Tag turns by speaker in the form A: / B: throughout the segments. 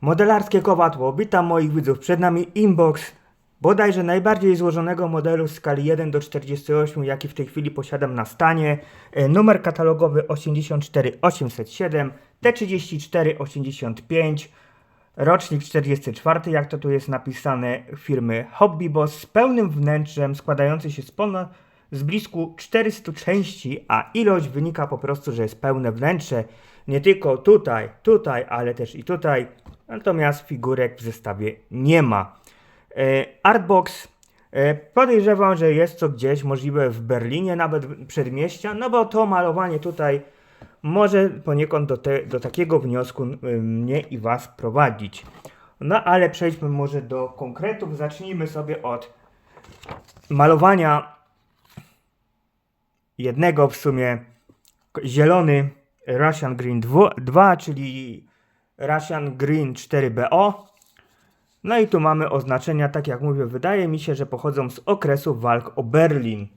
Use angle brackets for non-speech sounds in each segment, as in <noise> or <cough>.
A: Modelarskie kowadło. Witam moich widzów. Przed nami inbox bodajże najbardziej złożonego modelu w skali 1 do 48, jaki w tej chwili posiadam na stanie. E, Numer katalogowy 84807, T3485, rocznik 44, jak to tu jest napisane, firmy Hobby Boss z pełnym wnętrzem składający się z ponad z blisku 400 części, a ilość wynika po prostu, że jest pełne wnętrze. Nie tylko tutaj, tutaj, ale też i tutaj. Natomiast figurek w zestawie nie ma. E, Artbox e, podejrzewam, że jest to gdzieś możliwe w Berlinie, nawet przedmieścia, no bo to malowanie tutaj może poniekąd do, te, do takiego wniosku mnie i Was prowadzić. No ale przejdźmy może do konkretów. Zacznijmy sobie od malowania jednego w sumie zielony Russian Green 2, czyli Russian Green 4BO. No i tu mamy oznaczenia, tak jak mówię, wydaje mi się, że pochodzą z okresu walk o Berlin.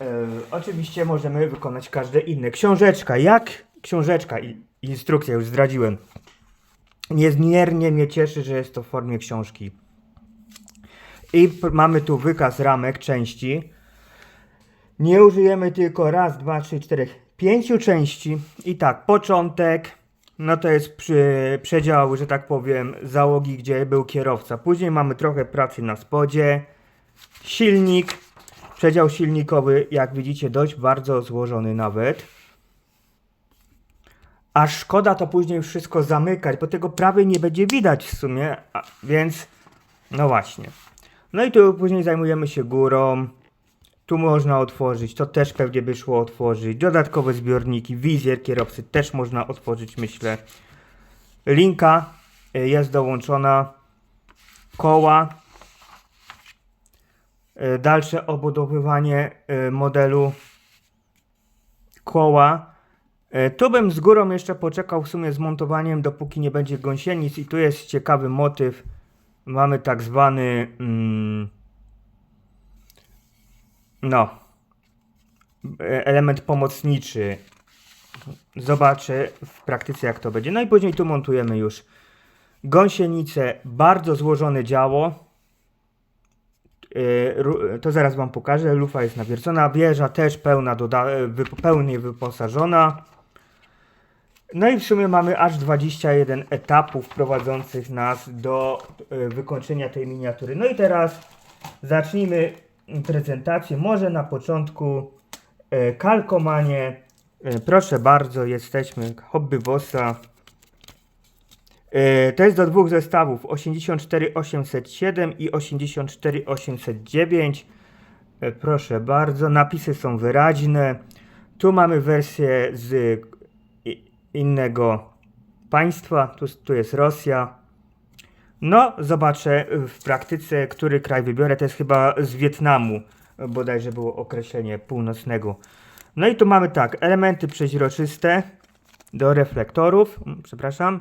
A: E, oczywiście możemy wykonać każde inne. Książeczka, jak książeczka i instrukcja, już zdradziłem. Niezmiernie mnie cieszy, że jest to w formie książki. I mamy tu wykaz ramek, części. Nie użyjemy tylko raz, dwa, trzy, cztery, pięciu części. I tak, początek, no to jest przy, przedział, że tak powiem, załogi, gdzie był kierowca. Później mamy trochę pracy na spodzie. Silnik, przedział silnikowy, jak widzicie, dość bardzo złożony nawet. A szkoda to później wszystko zamykać, bo tego prawie nie będzie widać w sumie, a, więc no właśnie. No i tu później zajmujemy się górą. Tu można otworzyć, to też pewnie by szło otworzyć. Dodatkowe zbiorniki, wizjer kierowcy też można otworzyć, myślę. Linka y, jest dołączona. Koła. Y, Dalsze obudowywanie y, modelu koła. Tu bym z górą jeszcze poczekał w sumie z montowaniem, dopóki nie będzie gąsienic. I tu jest ciekawy motyw. Mamy tak zwany. Mm, no. E- Element pomocniczy. Zobaczę w praktyce jak to będzie. No i później tu montujemy już gąsienicę, bardzo złożone działo. E, To zaraz wam pokażę. Lufa jest nawiercona. Wieża też pełna, e, pełnie wyposażona. No i w sumie mamy aż 21 etapów prowadzących nas do wykończenia tej miniatury. No i teraz zacznijmy prezentację. Może na początku e, kalkomanie. E, Proszę bardzo, jesteśmy hobby bossa. E, To jest do dwóch zestawów 84807 i 84809. E, Proszę bardzo, napisy są wyraźne. Tu mamy wersję z innego państwa, tu, tu jest Rosja. No, zobaczę w praktyce, który kraj wybiorę. To jest chyba z Wietnamu, bodajże było określenie północnego. No i tu mamy tak, elementy przeźroczyste do reflektorów, mm, przepraszam.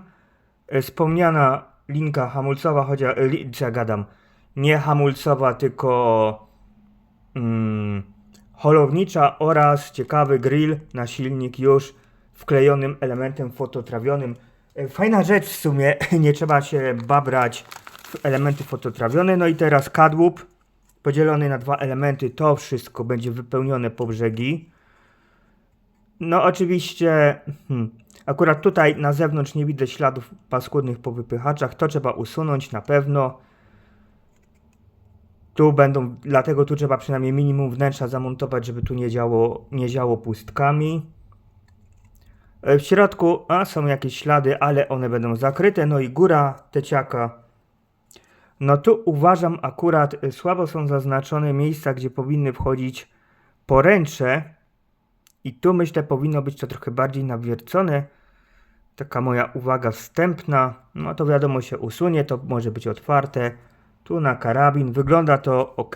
A: E, Wspomniana linka hamulcowa, co ja gadam, nie hamulcowa, tylko mm, holownicza oraz ciekawy grill na silnik już wklejonym elementem fototrawionym. Fajna rzecz w sumie, <laughs> nie trzeba się babrać w elementy fototrawione. No i teraz kadłub podzielony na dwa elementy, to wszystko będzie wypełnione po brzegi. No oczywiście, hmm, akurat tutaj na zewnątrz nie widzę śladów paskudnych po wypychaczach, to trzeba usunąć na pewno. Tu będą, dlatego tu trzeba przynajmniej minimum wnętrza zamontować, żeby tu nie działo, nie działo pustkami. E, W środku a, są jakieś ślady, ale one będą zakryte. No i góra teciaka. No tu uważam akurat e, słabo są zaznaczone miejsca, gdzie powinny wchodzić poręcze. I tu myślę powinno być to trochę bardziej nawiercone. Taka moja uwaga wstępna. No to wiadomo się usunie, to może być otwarte. Tu na karabin. Wygląda to ok.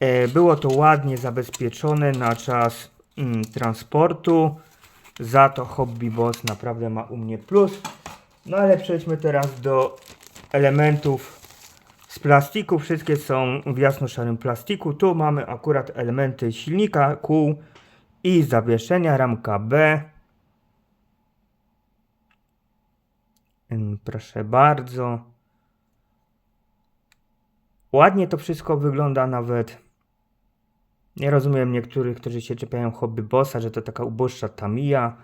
A: E, Było to ładnie zabezpieczone na czas mm, transportu. Za to Hobby Boss naprawdę ma u mnie plus. No ale przejdźmy teraz do elementów z plastiku. Wszystkie są w jasno-szarym plastiku. Tu mamy akurat elementy silnika, kół i zawieszenia. Ramka B. Ym, Proszę bardzo. Ładnie to wszystko wygląda nawet. Nie rozumiem niektórych, którzy się czepiają hobby bossa, że to taka uboższa Tamiya.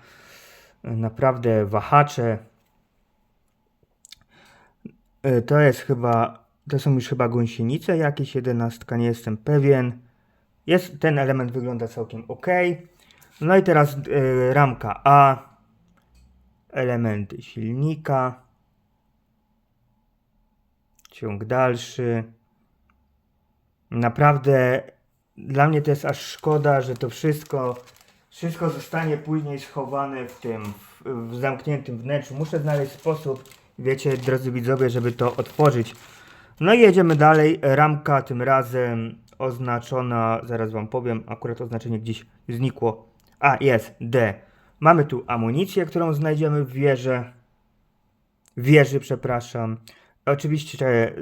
A: Y, Naprawdę wahacze. Y, To jest chyba, to są już chyba gąsienice jakieś, jedenastka, nie jestem pewien. Jest, ten element wygląda całkiem ok. No i teraz y, ramka A, elementy silnika, ciąg dalszy. Naprawdę dla mnie to jest aż szkoda, że to wszystko, wszystko zostanie później schowane w tym, w, w zamkniętym wnętrzu. Muszę znaleźć sposób, wiecie, drodzy widzowie, żeby to otworzyć. No i jedziemy dalej. Ramka tym razem oznaczona, zaraz wam powiem, akurat oznaczenie gdzieś znikło. A, jest, D. Mamy tu amunicję, którą znajdziemy w wieży. Wieży, przepraszam. Oczywiście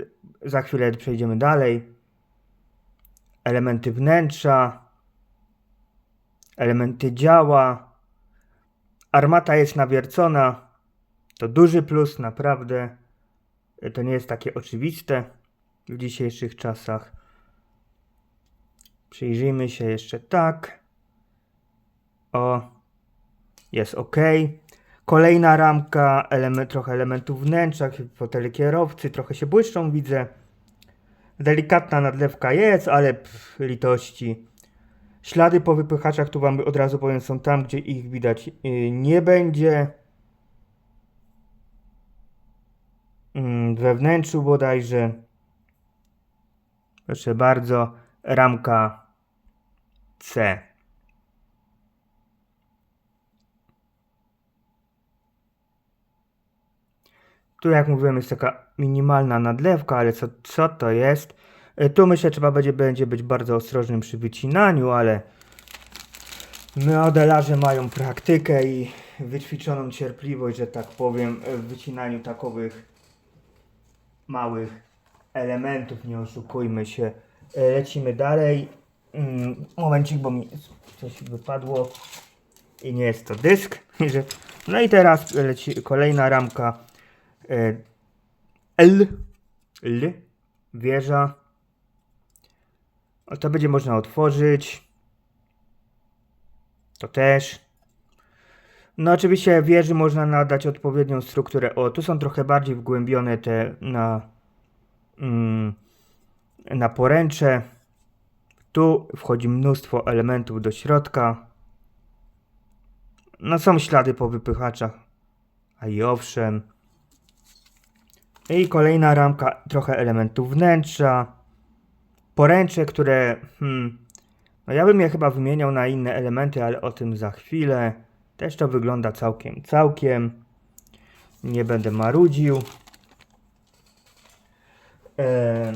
A: za chwilę przejdziemy dalej. Elementy wnętrza. Elementy działa. Armata jest nawiercona. To duży plus, naprawdę. To nie jest takie oczywiste w dzisiejszych czasach. Przyjrzyjmy się jeszcze tak. O, jest ok. Kolejna ramka, element, trochę elementów wnętrza, fotele kierowcy, trochę się błyszczą, widzę. Delikatna nadlewka jest, ale pff, litości. Ślady po wypychaczach, tu wam od razu powiem, są tam, gdzie ich widać yy, nie będzie. Mm, we wnętrzu bodajże. Proszę bardzo, ramka C. Tu, jak mówiłem, jest taka minimalna nadlewka, ale co, co to jest? Y, Tu myślę, trzeba będzie, będzie być bardzo ostrożnym przy wycinaniu, ale modelarze mają praktykę i wyćwiczoną cierpliwość, że tak powiem, w wycinaniu takowych małych elementów, nie oszukujmy się. E, Lecimy dalej. Mm, Momencik, bo mi coś wypadło i nie jest to dysk. <laughs> No i teraz leci kolejna ramka e, L. L. Wieża. To będzie można otworzyć. To też. No oczywiście wieży można nadać odpowiednią strukturę. O, tu są trochę bardziej wgłębione te na, mm, na poręcze. Tu wchodzi mnóstwo elementów do środka. No są ślady po wypychaczach. A i owszem. I kolejna ramka, trochę elementów wnętrza. Poręcze, które... Hmm, no ja bym je chyba wymieniał na inne elementy, ale o tym za chwilę. Też to wygląda całkiem, całkiem. Nie będę marudził. E,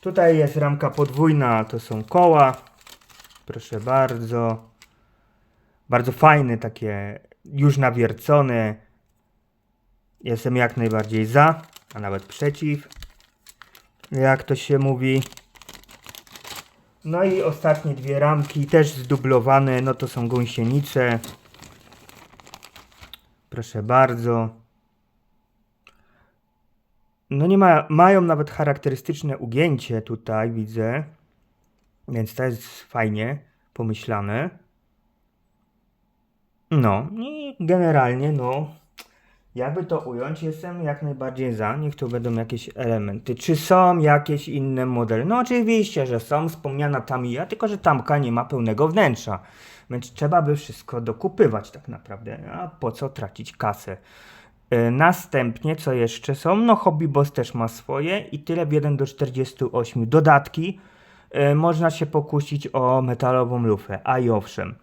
A: tutaj jest ramka podwójna, to są koła. Proszę bardzo. Bardzo fajne, takie już nawiercone. Jestem jak najbardziej za, a nawet przeciw. Jak to się mówi. No i ostatnie dwie ramki, też zdublowane, no to są gąsienice. Proszę bardzo. No nie ma, mają nawet charakterystyczne ugięcie tutaj, widzę. Więc to jest fajnie pomyślane. No i generalnie, no, jakby to ująć, jestem jak najbardziej za. Niech to będą jakieś elementy. Czy są jakieś inne modele? No oczywiście, że są. Wspomniana Tamiya, tylko że tamka nie ma pełnego wnętrza. Więc trzeba by wszystko dokupywać tak naprawdę. A po co tracić kasę? E, Następnie, co jeszcze są? No Hobby Boss też ma swoje i tyle w 1 do 48 dodatki. E, Można się pokusić o metalową lufę, a i owszem.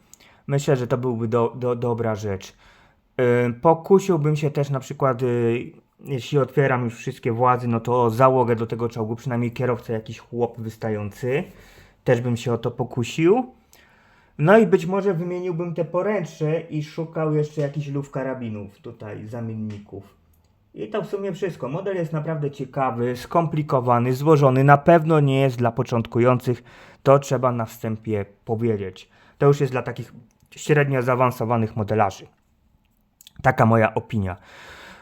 A: Myślę, że to byłby do, do, dobra rzecz. E, Pokusiłbym się też na przykład, e, jeśli otwieram już wszystkie władzy, no to załogę do tego czołgu, przynajmniej kierowca jakiś chłop wystający. Też bym się o to pokusił. No i być może wymieniłbym te poręcze i szukał jeszcze jakichś luf karabinów tutaj, zamienników. I to w sumie wszystko. Model jest naprawdę ciekawy, skomplikowany, złożony. Na pewno nie jest dla początkujących. To trzeba na wstępie powiedzieć. To już jest dla takich średnio zaawansowanych modelarzy. Taka moja opinia.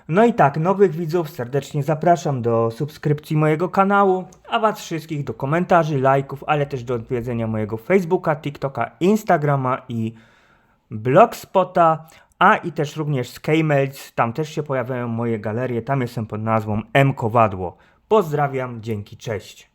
A: No i tak, nowych widzów serdecznie zapraszam do subskrypcji mojego kanału, a Was wszystkich do komentarzy, lajków, ale też do odwiedzenia mojego Facebooka, TikToka, Instagrama i Blogspota, a i też również z Kmails, tam też się pojawiają moje galerie, tam jestem pod nazwą M Kowadło. Pozdrawiam, dzięki, cześć.